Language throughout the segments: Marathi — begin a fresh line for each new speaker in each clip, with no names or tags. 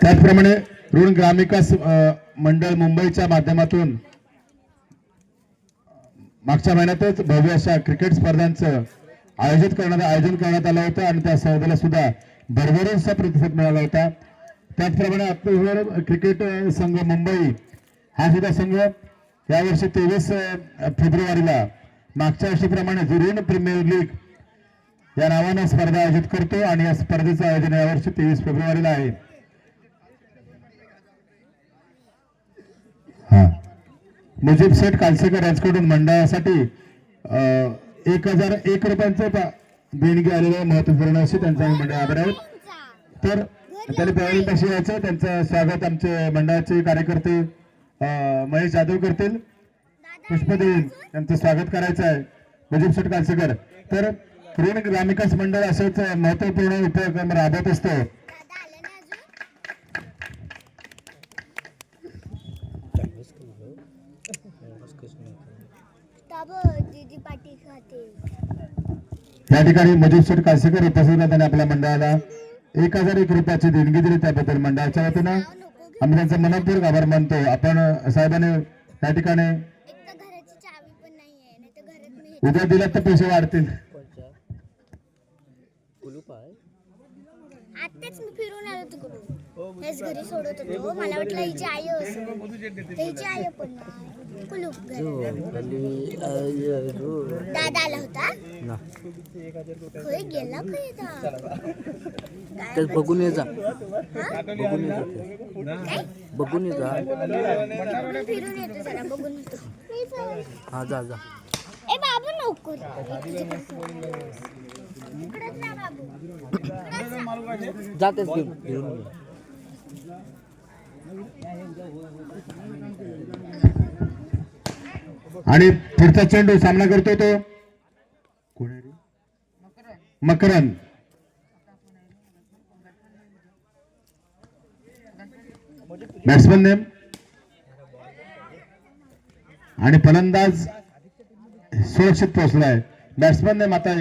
त्याचप्रमाणे ऋण ग्रामविकास मंडळ मुंबईच्या माध्यमातून मागच्या महिन्यातच भव्य अशा क्रिकेट स्पर्धांचं आयोजित करण्यात आयोजन करण्यात आलं होतं आणि त्या स्पर्धेला सुद्धा भरभरूनचा प्रतिसाद मिळाला होता. त्याचप्रमाणे आत्मनिर्भर क्रिकेट संघ मुंबई हा सुद्धा संघ यावर्षी तेवीस फेब्रुवारीला मागच्या वर्षीप्रमाणे ऋण प्रीमियर लीग या नावानं स्पर्धा आयोजित करतो आणि या स्पर्धेचं आयोजन यावर्षी तेवीस फेब्रुवारीला आहे. हा. मुजीब शेठ कालसेकर यांच्याकडून मंडळासाठी एक हजार एक रुपयांचं देणगी आलेलं आहे महत्त्वपूर्ण अशी त्यांचा मंडळ आभार आहे तर त्यांनी प्रवीण कशी यायचं? त्यांचं स्वागत आमचे मंडळाचे कार्यकर्ते महेश जाधव करतील. पुष्पदेवी यांचं स्वागत करायचं आहे. मुजीब शेठ कालसेकर. तर ऋण ग्रामविकास मंडळ असंच महत्त्वपूर्ण उपक्रम राबवत असतो.
दीदी पाटी खाते.
या ठिकाणी मजीद कासेकर उपस्थित त्यांनी आपल्या मंडळाला. एक हजार एक रुपयाची देणगी दिली त्याबद्दल मंडळाच्या वतीनं. आम्ही त्यांचा मनपूर्वक आभार मानतो. आपण साहेबांनी त्या ठिकाणी उद्या दिल्यात तर पैसे वाढतील.
आत्ताच मी फिरून आलो तिकडून. हेच घरी सोडत होतो. मला वाटलं हिची आई असं हिची आई पण. कुलूप. दादा आला होता? खय गेला खय
बघून ये जा.
हा?
बघून ये बघून जा.
फिरून येतो जरा बघून येतो.
हा जा जा.
ए बाबू नको इकडेच जा बाबू इकडेच जा.
जातेच घेऊन. घेऊन
आणि पुढचा चेंडू सामना करतो तो मकरन बॅट्समन नेम. आणि फलंदाज सुरक्षित पोहोचलाय. बॅट्समन नेम आता.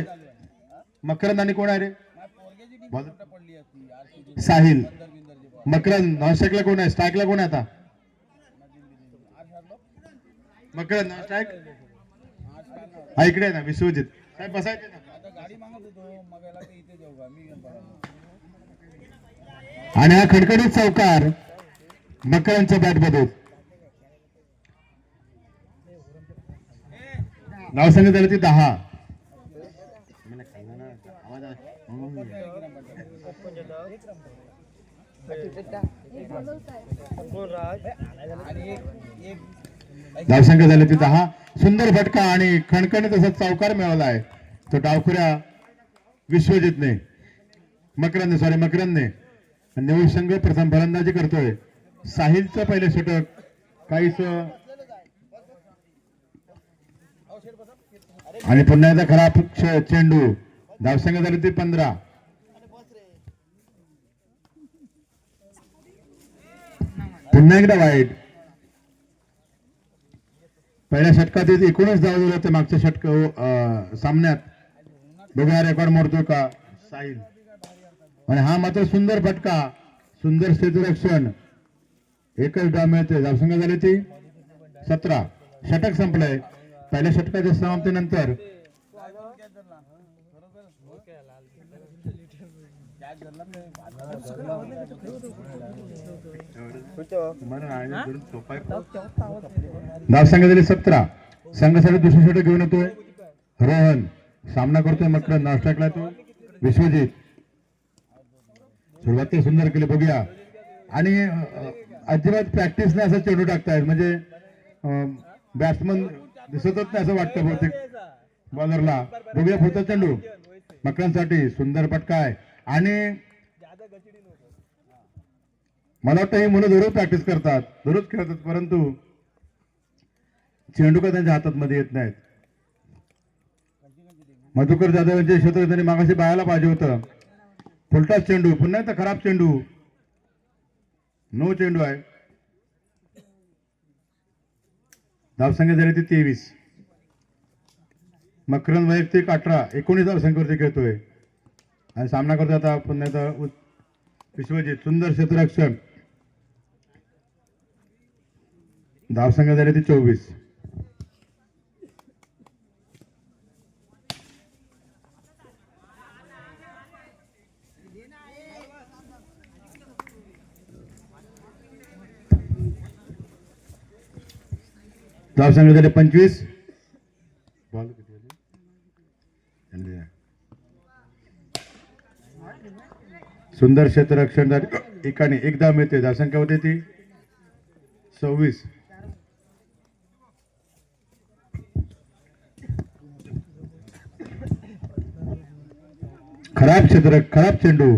मकरंद आणि कोण आहे रे साहिल. मकरंद नॉन स्ट्राईकला कोण आहे? स्ट्राईकला कोण आहे आता? मकरंद नॉन स्ट्राईक हा इकडे आहे ना विश्वजित. साहेब बसायचे ना. आणि हा खडखडीत चौकार मकरांच्या बॅट मधून नाव सांगितलं झालं ती दहा. धावसंख्या झाले तिथं. दहा सुंदर फटका आणि खणखणीत असा चौकार मिळवला आहे. तो डावखुऱ्या विश्वजितने मकरंद सॉरी मकरंदने. निवड संघ प्रथम फलंदाजी करतोय. साहिलचं पहिले षटक काहीच आणि पुन्हा एकदा खराब चेंडू. धावसंख्या झाली ती पंधरा. पुन्हा एकदा वाईट. पहिल्या षटकात एकूणच धाव होते मागच्या षटक हो, सामन्यात. बघा रेकॉर्ड मोडतो का साईल आणि हा मात्र सुंदर फटका सुंदर स्थितीरक्षण एकच डाव मिळते धावसंख्या झाली ती सतरा. षटक संपलंय. पहिल्या षटकाच्या समाप्तीनंतर धावसंख्या झाली सतरा. संघासाठी दुसरी षटक घेऊन येतोय. रोहन सामना करतोय मकर नाश्ताकला तो. विश्वजित. सुरुवात सुंदर केली बघूया. आणि अजिबात प्रॅक्टिस नाही असं चेंडू टाकतायत. म्हणजे बॅट्समन दिसतच नाही असं वाटतं बहुतेक बॉलरला बघूया पुढचा चेंडू. मकरांसाठी सुंदर पटकाय आणि मला वाटतं ही मुलं दररोज प्रॅक्टिस करतात. दररोज खेळतात परंतु चेंडू का त्यांच्या हातात मध्ये येत नाहीत. मधुकर जाधव यांचे क्षेत्र त्यांनी मागाशी पाहायला पाहिजे होतं. फुलटाच चेंडू पुन्हा तर खराब चेंडू. नो चेंडू आहे. धावसंख्या झाली ती तेवीस. मकरंद वैयक्तिक अठरा. एकोणीस धावसंख्येवरती खेळतोय. आणि सामना करतो आता पुन्हा एकदा उ- विश्वजित सुंदर क्षेत्ररक्षण धावसंख्या झाली ती चोवीस. धावसंख्या झाली पंचवीस बॉल किती आले? त्यांनी द्या. सुंदर क्षेत्ररक्षण एकाने एकदा मिळते धावसंख्या होते ती. सव्वीस. खराब क्षेत्र खराब चेंडू.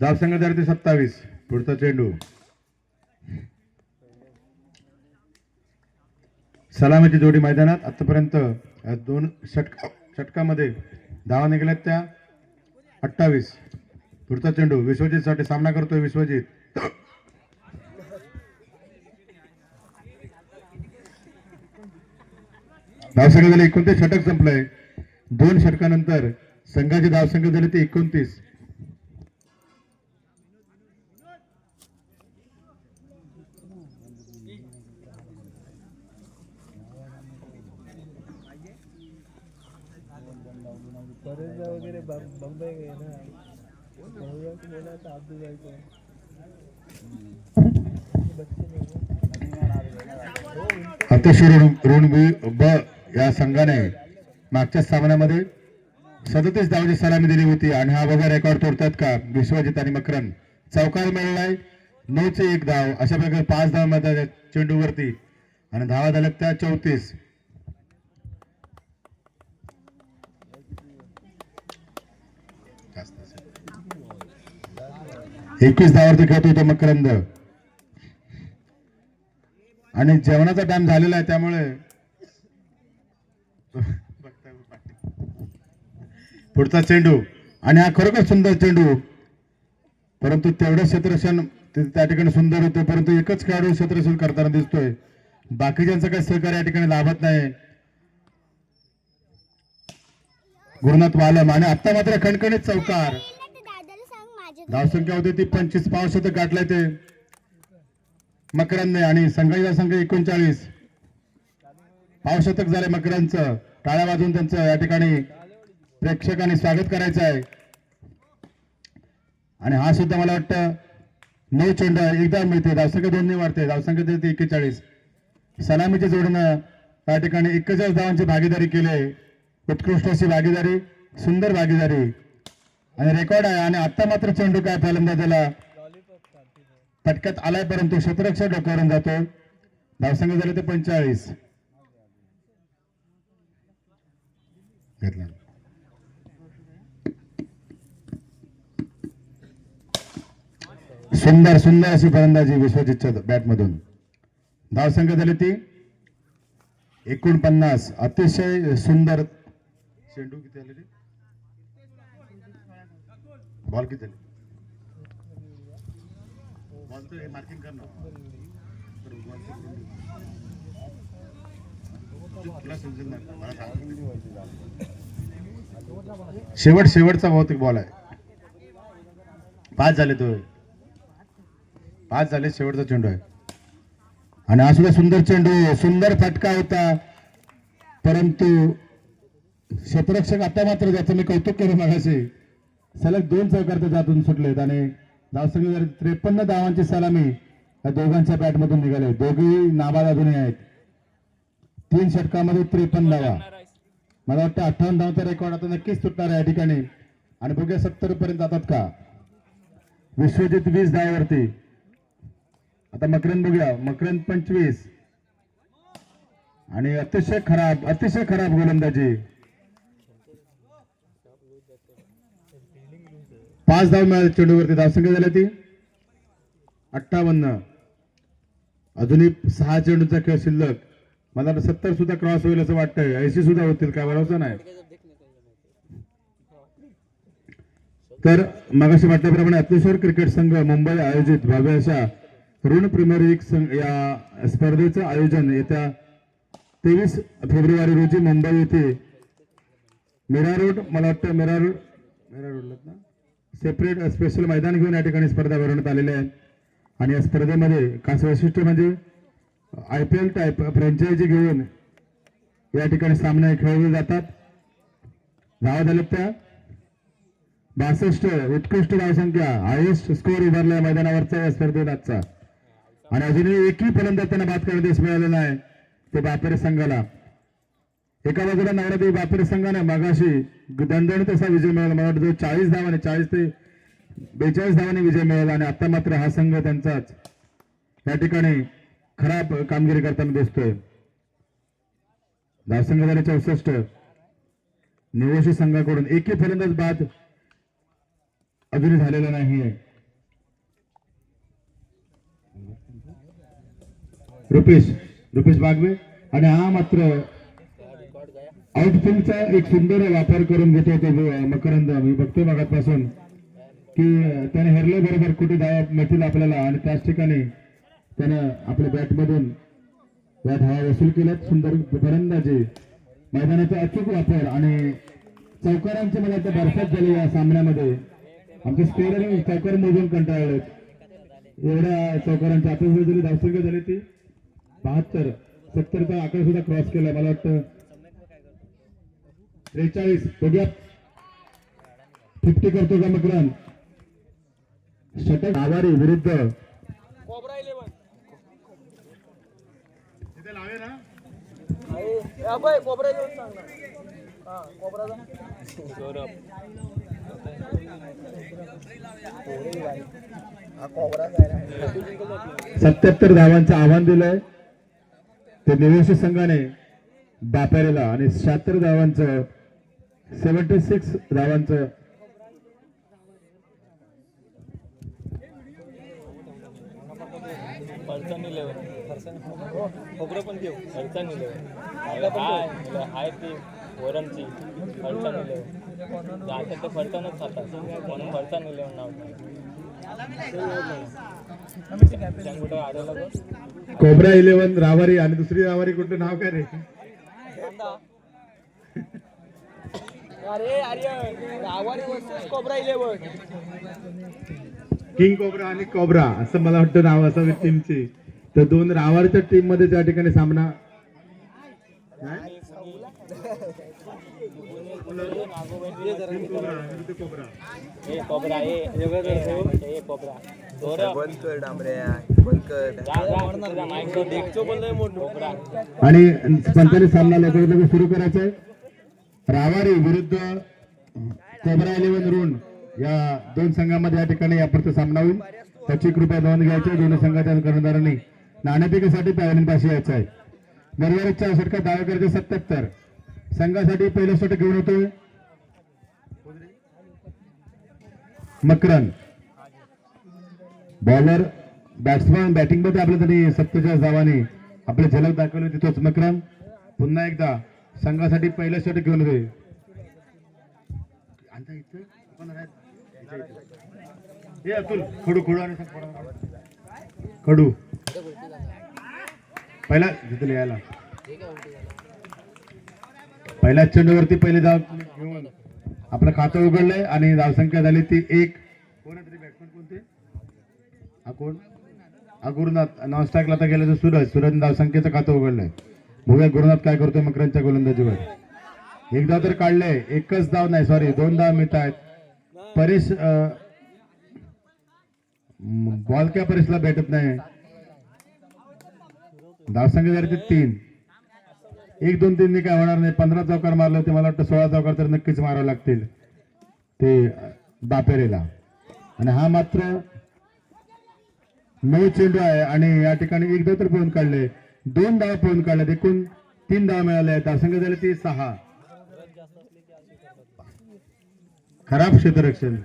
धावसंख्या झाली ते सत्तावीस. पुढचा चेंडू. सलामीची जोडी मैदानात आतापर्यंत या दोन षटका षटकामध्ये धावा निघाल्यात त्या. अठ्ठावीस. पुढचा चेंडू विश्वजित साठी सामना करतोय विश्वजित. धावसंख्या झाली एकोणतीस षटक संपलंय. दोन षटकानंतर संघाची धावसंख्या झाली ती एकोणतीस.
बरेचदा गए ना। बंबई आहे ना बहुजांचं बोला तर अब्दू अतिशय
अतिश ब या संघाने मागच्या सामन्यामध्ये सदतीस धावाची सलामी दिली होती आणि हा बघा रेकॉर्ड तोडतात का? विश्वजित आणि मकरन चौकार मिळलाय नऊचे एक धाव. अशा प्रकारे पाच धावमध्ये चेंडूवरती आणि धावा झाल्यात त्या चौतीस. एकवीस धावावरती खेळतो होतो मकरंद. आणि जेवणाचा टाइम झालेला आहे त्यामुळे पुढचा चेंडू. आणि हा खरोखर सुंदर चेंडू. परंतु तेवढं क्षेत्रक्षण त्या ठिकाणी सुंदर होतं परंतु एकच खेळाडू क्षेत्रक्षण करताना दिसतोय. बाकीच्यांचं काही सहकार्य या ठिकाणी लाभत नाही. गुरुनाथ वालम आणि आता मात्र खणखणीत चौकार. धावसंख्या होती ती पंचवीस पाव शतक गाठलाय ते. मकरांनी आणि संघाचा संघ एकोणचाळीस. पावशतक झाले मकरांचं. टाळ्या वाजून त्यांचं या ठिकाणी प्रेक्षकांनी स्वागत करायचं आहे आणि हा सुद्धा मला वाटतं नऊ चेंडू एकदा मिळते. धावसंख्या दोन्ही वाढते. धावसंख्या देते एक्केचाळीस. सलामीच्या जोडीनं या ठिकाणी एक्केचाळीस धावांची भागीदारी केली. उत्कृष्ट अशी भागीदारी सुंदर भागीदारी. आणि रेकॉर्ड आहे. आणि आता मात्र चेंडू काय फलंदाजाला पटकत आलाय परंतु क्षेत्ररक्षक डोक्यावरून जातो. धावसंख्या झाले ते पंचेचाळीस. घेतला. सुंदर सुंदर अशी फलंदाजी विश्वजितच्या बॅटमधून. धावसंख्या झाली ती एकोणपन्नास. अतिशय सुंदर चेंडू किती आलेली? बॉल किती बॉलचं हे मार्किंग. शेवट शेवटचा बहुतेक बॉल आहे. पाच झाले तो. पाच झाले शेवटचा चेंडू आहे. आणि हा सुद्धा सुंदर चेंडू सुंदर फटका होता. परंतु क्षेत्ररक्षक आता मात्र ज्याचं मी कौतुक केलं मगाशी. सलग दोन चौकार जातून सुटलेत आणि धावसंख्या त्रेपन्न धावांची सलामी या दोघांच्या बॅटमधून निघाले. दोघेही नाबाद अजूनही आहेत. तीन षटकामध्ये त्रेपन्न धावा. मला वाटतं अठ्ठावन्न धावांचा रेकॉर्ड आता नक्कीच तुटणार आहे या ठिकाणी. आणि बघूया सत्तर पर्यंत जातात का? विश्वजित वीस धावावरती. आता मकरंद बघूया. मकरंद पंचवीस. आणि अतिशय खराब अतिशय खराब गोलंदाजी. पाच धाव मिळाले चेंडूवरती. धावसंख्या झाली ती. अठ्ठावन्न. अजूनही सहा चेंडूचा खेळ शिल्लक. मला सत्तर सुद्धा क्रॉस होईल असं वाटतंय. ऐंशी सुद्धा होतील काय भरोसा नाही. तर मगाशी म्हटल्याप्रमाणे अतिशोर क्रिकेट संघ मुंबई आयोजित भव्य अशा ऋण प्रीमियर लीग संघ या स्पर्धेचं आयोजन येत्या तेवीस फेब्रुवारी रोजी मुंबई येथे. मेरा रोड मला वाटतं मेरा रोड मेरा रोडला ना? सेपरेट स्पेशल मैदान घेऊन या ठिकाणी स्पर्धा भरवण्यात आलेल्या आहेत. आणि या स्पर्धेमध्ये खास वैशिष्ट्य म्हणजे I P L type franchise घेऊन या ठिकाणी सामने खेळवले जातात. धावा झाल्यात त्या बासष्ट उत्कृष्ट धावसंख्या हायेस्ट स्कोअर उभारला मैदानावरचा या स्पर्धेत आजचा. आणि अजूनही एकही फलंदाज त्यांना बाद करण्यात यश मिळालं नाही. ते बापेरे संघाला. एका बाजूला नवरात्री बापेरे संघाने मागाशी दणदणीत असा विजय मिळाला मला वाटतं चाळीस धावाने चाळीस ते बेचाळीस धावाने विजय मिळाला आणि आता मात्र हा संघ त्यांचाच या ठिकाणी खराब कामगिरी करताना दिसतोय. धावसंघ झाले चौसष्ट निवशी संघाकडून एकही फलंदाज बाद अजूनही झालेला नाहीये. रुपेश रुपेश बागवे. आणि हा मात्र आउटफिल्डचा एक सुंदर वापर करून घेतो तो मकरंद. मी बघतोय मागापासून की त्याने हरले बरोबर कुठे धावा मिळतील आपल्याला आणि त्याच ठिकाणी त्यानं आपल्या बॅटमधून या धावा वसूल केल्यात सुंदर फलंदाजी मैदानाचा अचूक वापर आणि चौकारांचे मला आता बरसात झाली या सामन्यामध्ये. आमचे स्कोर चौकार मोजून कंटाळलेत एवढ्या चौकारांची आता जरी धावसंख्या झाली ती बहात्तर सत्तरचा आकडा सुद्धा क्रॉस केला. मला वाटतं त्रेचाळीस बघूया फिफ्टी करतो का मकरन षटक आवारी विरुद्ध. सत्याहत्तर धावांचं आव्हान दिलंय. ते निवेश संघाने बापेरेला आणि शहात्तर धावांचं सेव्हन्टी सिक्स धावांचं.
फरसान इलेवन हो, पण देऊ फरसान इलेवन हाय ती वरणची. फरसान इलेवन जातात ते खातात म्हणून फरसान इलेवन नाव कुठं
कोबरा रावारी आणि दुसरी रावारी कुठलं नाव काय रे?
अरे अरे Awari versus Cobra eleven
king Cobra आणि कोबरा असं मला वाटतं नाव असावे टीमची तर दोन रावारच्या टीममध्ये त्या ठिकाणी सामना आणि स्पर्धेने सामना लवकर सुरू करायचा आहे रावारी विरुद्ध कोबरा इलेव्हन रुण या दोन संघामध्ये या ठिकाणी यापुरता सामना होईल. त्याची कृपया नोंद घ्यायची. दोन दोन्ही संघाच्या कर्णधारांनी नाणेफेकीसाठी पॅव्हलियनपाशी यायचं आहे. निर्वारीच्या षटकात दावे करायचे सत्याहत्तर. संघासाठी पहिलं षटक घेऊन होतोय मकरन बॉलर बॅट्समन बॅटिंगमध्ये आपल्या तरी सत्तेचाळीस धावाने आपले झलक दाखवली होती तोच मकरन पुन्हा एकदा संघासाठी पहिलं षटक घेऊन होते. हे अतुल खडू खडू आणि खडू. पहिला तिथे यायला पहिल्या चेंडूवरती पहिले धाव घेऊन आपलं खातं उघडलंय आणि धावसंख्या झाली ती एक. कोण तरी कोणते? हा कोण? हा गुरुनाथ. नॉन स्ट्राईकला आता गेलं तर सूरज. सूरज धावसंख्येचं खातं उघडलंय. बघूया गुरुनाथ काय करतोय मकरांच्या गोलंदाजीवर? एकदा तर काढले एकच धाव नाही सॉरी दोन धाव मिळत आहेत परेश बॉल क्या परेशला भेटत नाही. धावसंख्या झाली तीन. एक दोन तीन काय होणार नाही. पंधरा चौकार मारले होते मला वाटतं सोळा चौकार तर नक्कीच मारावे लागतील. ते बापेरेला. आणि हा मात्र नऊ चेंडू आहे. आणि या ठिकाणी एकदा तर पळून काढले. दोन धाव पळून काढल्यात एकूण तीन धाव मिळाले आहेत. धावसंख्या झाली ती सहा. खराब क्षेत्ररक्षण.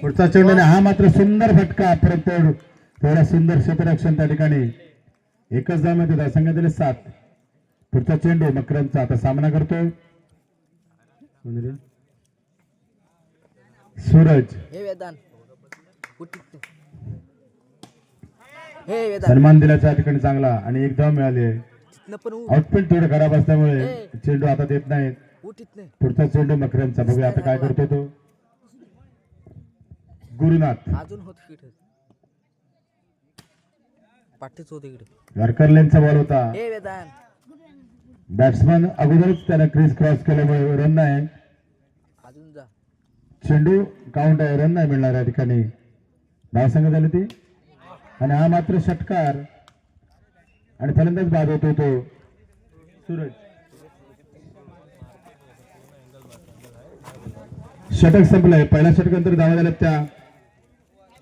पुढचा चेंडू हा मात्र सुंदर फटका परत तेवढा सुंदर क्षेत्ररक्षण त्या ठिकाणी. एकच धाव मिळते संघात दिले सात. पुढचा चेंडू मकरंदचा आता सामना करतोय. सूरज.
हे वेदान. हे वेदान.
सन्मान दिल्याचा ठिकाणी चांगला आणि एक धाव मिळाली. आहे
तिथनं पण उ-
आउटफिट थोडं खराब असल्यामुळे चेंडू आता देत नाहीत.
उठीत नाही
पुढचा चेंडू मकरंदचा. बघूया आता काय करतो तो. गुरुनाथ.
अजून होत फिट पाठीच होत इकडे.
वारकरलेनचा बॉल होता.
हे वेदान.
बॅट्समन अगोदरच त्याला क्रीज क्रॉस केल्यामुळे रन नाही. चेंडू काउंट आहे रन नाही मिळणार या ठिकाणी. धावसंघ झाली ती. आणि हा मात्र षटकार. आणि फलंदाज बाद होतो तो. सूरज. षटक संपलंय. पहिल्या षटकानंतर धावा झाल्यात त्या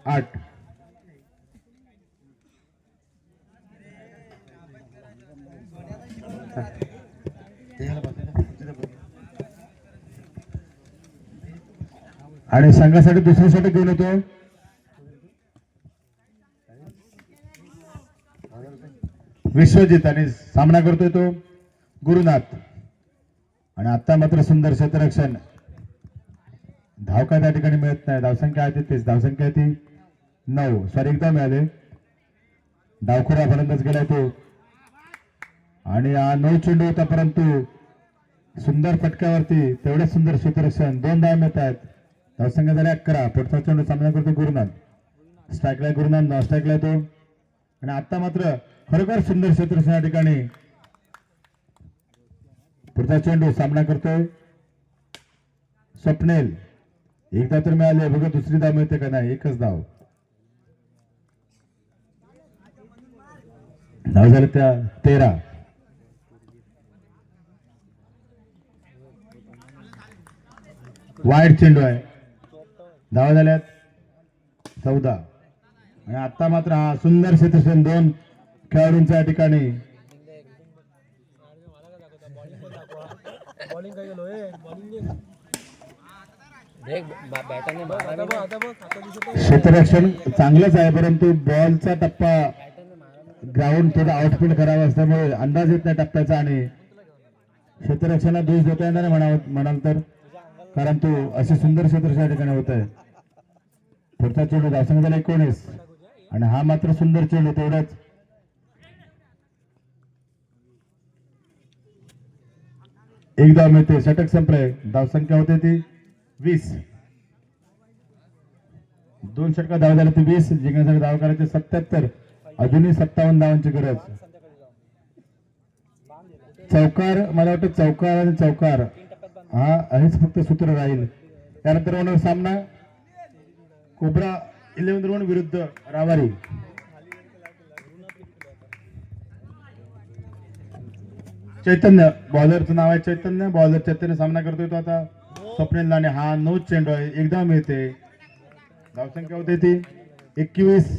आठ. आणि संघासाठी दुसऱ्यासाठी घेऊन येतो विश्वजित. आणि सामना करतोय तो गुरुनाथ. आणि आता मात्र सुंदर क्षेत्ररक्षण. धाव काय त्या ठिकाणी मिळत नाही. धावसंख्या आहे तेच धावसंख्या आहे ती नऊ. सॉरी एकदा मिळाले. डावखुरा फलंदाज गेलाय तो आणि हा नऊ चेंडू होता परंतु सुंदर फटक्यावरती तेवढे सुंदर क्षेत्ररक्षण दोन धाव मिळत आहेत. धावसंख्या झाले अकरा पुढचा चेंडू सामना करतो गुरुनाथ. स्ट्राईकला गुरुनाथ नॉन स्ट्राईकला तो. आणि आता मात्र खरोखर सुंदर क्षेत्ररक्षण या ठिकाणी. पुढचा चेंडू सामना करतोय स्वप्नेल. एकदा तर मिळाले बघा दुसरी धाव मिळते का नाही एकच धाव. धाव झाले त्या तेरा. वाईट चेंडू आहे. धावा झाल्यात. चौदा. आणि आता मात्र हा सुंदर क्षेत्रक्षण दोन खेळाडूंच्या या ठिकाणी. क्षेत्ररक्षण चांगलंच आहे परंतु बॉलचा टप्पा ग्राउंड थोडं आउटफिट खराब असल्यामुळे अंदाज येत नाही टप्प्याचा आणि क्षेत्ररक्षणाला दोष देता येणार नाही म्हणावं म्हणाल तर. कारण तो असे सुंदर क्षेत्र या ठिकाणी होत आहे. पुढचा चेंडू धावसंख्या झाला एकोणीस. आणि हा मात्र सुंदर चेंडू तेवढाच. एक धाव मिळते षटक संपले. धावसंख्या होते ती वीस. दोन षटका धाव झाले ते वीस. जिंकण्यासाठी धाव करायचे सत्याहत्तर. अजूनही सत्तावन्न धावांची गरज. चौकार मला वाटतं चौकार आणि चौकार. हा हेच फक्त सूत्र राहील. त्यानंतर होणार सामना. कोबरा इलेव्हन रोड विरुद्ध रावारी. चैतन्य बॉलरचं नाव आहे चैतन्य. बॉलर चैतन्य सामना करतोय तो आता. स्वप्नेल आणि हा नो चेंडू आहे. एकदा मिळते. धावसंख्या होते ती. एकवीस.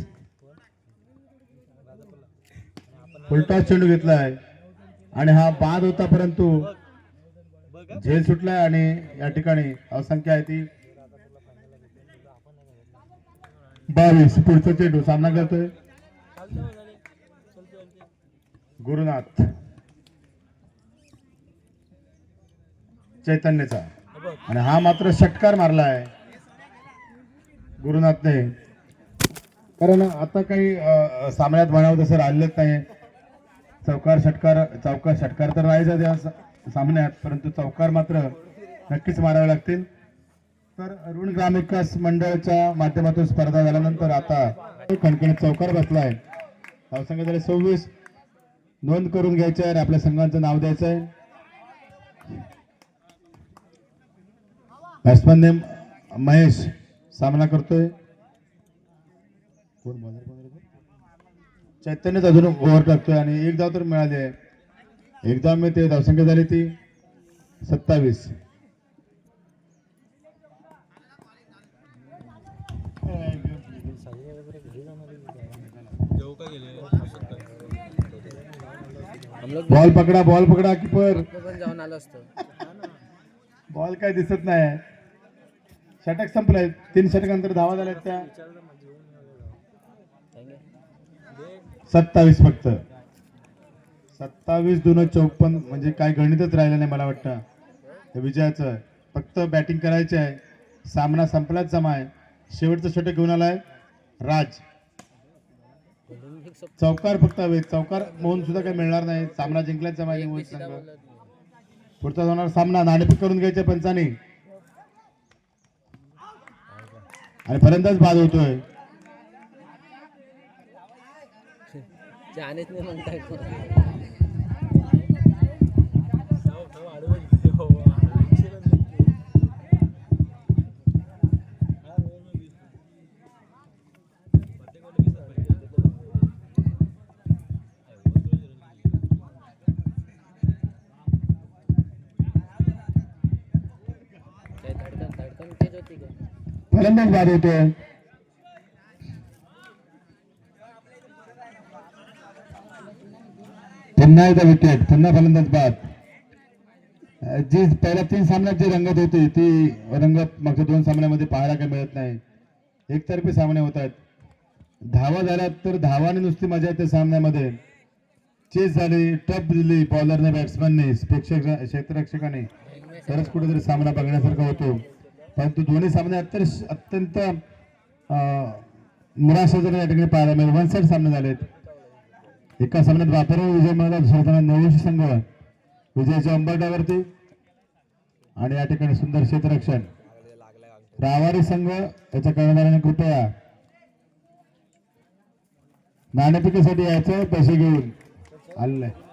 उलटा चेंडू घेतलाय. आणि हा बाद होता परंतु झेल सुटलाय आणि या ठिकाणी असंख्य आहे ती. बावीस पुढचा चेंडू सामना करतोय. गुरुनाथ. चैतन्यचा. आणि हा मात्र षटकार मारलाय. गुरुनाथने. कारण आता काही सामन्यात म्हणावं तसं राहिलंच नाही. चौकार षटकार चौकार षटकार तर राहायचा त्या सामन्यात परंतु चौकार मात्र नक्कीच मारावे लागतील. तर अरुण ग्रामविकास मंडळाच्या माध्यमातून स्पर्धा झाल्यानंतर आता खणखणीत चौकार बसलाय. धावसंख्या झाले सव्वीस. नोंद करून घ्यायची आहे आणि आपल्या संघांचं नाव द्यायचं आहे. बॅट्समन नेम महेश सामना करतोय. कोण चैतन्यच अजून ओव्हर टाकतोय आणि एक धाव तर मिळाली आहे. एकदा धाव ते धावसंख्या झाली ती सत्तावीस. बॉल पकडा बॉल पकडा किपर.
जाऊन आलो असतो
बॉल काय दिसत नाही. षटक संपलाय. तीन षटकांतर धावा झाल्यात त्या. सत्तावीस फक्त. सत्तावीस दोन चौपन्न म्हणजे काय गणितच राहिलं नाही मला वाटतं. विजयाचं. फक्त बॅटिंग करायची आहे. सामना संपलाच जमा आहे. शेवटचं षटक घेऊन आलाय राज. चौकार फक्त हवे. चौकार मोहन सुद्धा काही मिळणार नाही. सामना जिंकलाच जमा आहे पुढचा होणार सामना. नाणेफेक करून घ्यायचे पंचाने. आणि फलंदाज बाद होतोय.
जानेच नाही म्हणताय धडकन धडकन तेच होती का
फलंदाज बाद होतोय पुन्हा एकदा विकेट पुन्हा फलंदाज बाद. जी पहिल्या तीन सामन्यात जी रंगत होती ती रंगत मागच्या दोन सामन्यामध्ये पाहायला काही मिळत नाही. एकतर्फी सामने होत आहेत धावा झाल्या तर धावाने नुसती मजा येते सामन्यामध्ये. चेस झाली टप दिली बॉलरने बॅट्समॅनने प्रेक्षक क्षेत्ररक्षकाने. खरंच कुठेतरी सामना बघण्यासारखा होतो. परंतु दोन्ही सामने अत्यंत अत्यंत निराशाजनक या ठिकाणी पाहायला मिळेल. वन साईड सामने झालेत. एका सामन्यात वापरून विजय मिळाला दुसऱ्या सामन्यात संघ. विजयाच्या अंबरड्यावरती आणि या ठिकाणी सुंदर क्षेत्ररक्षण. रावारी संघ याच्या कर्णधाराने कृपया नाणेपिकेसाठी यायचं पैसे घेऊन. आलेलं आहे.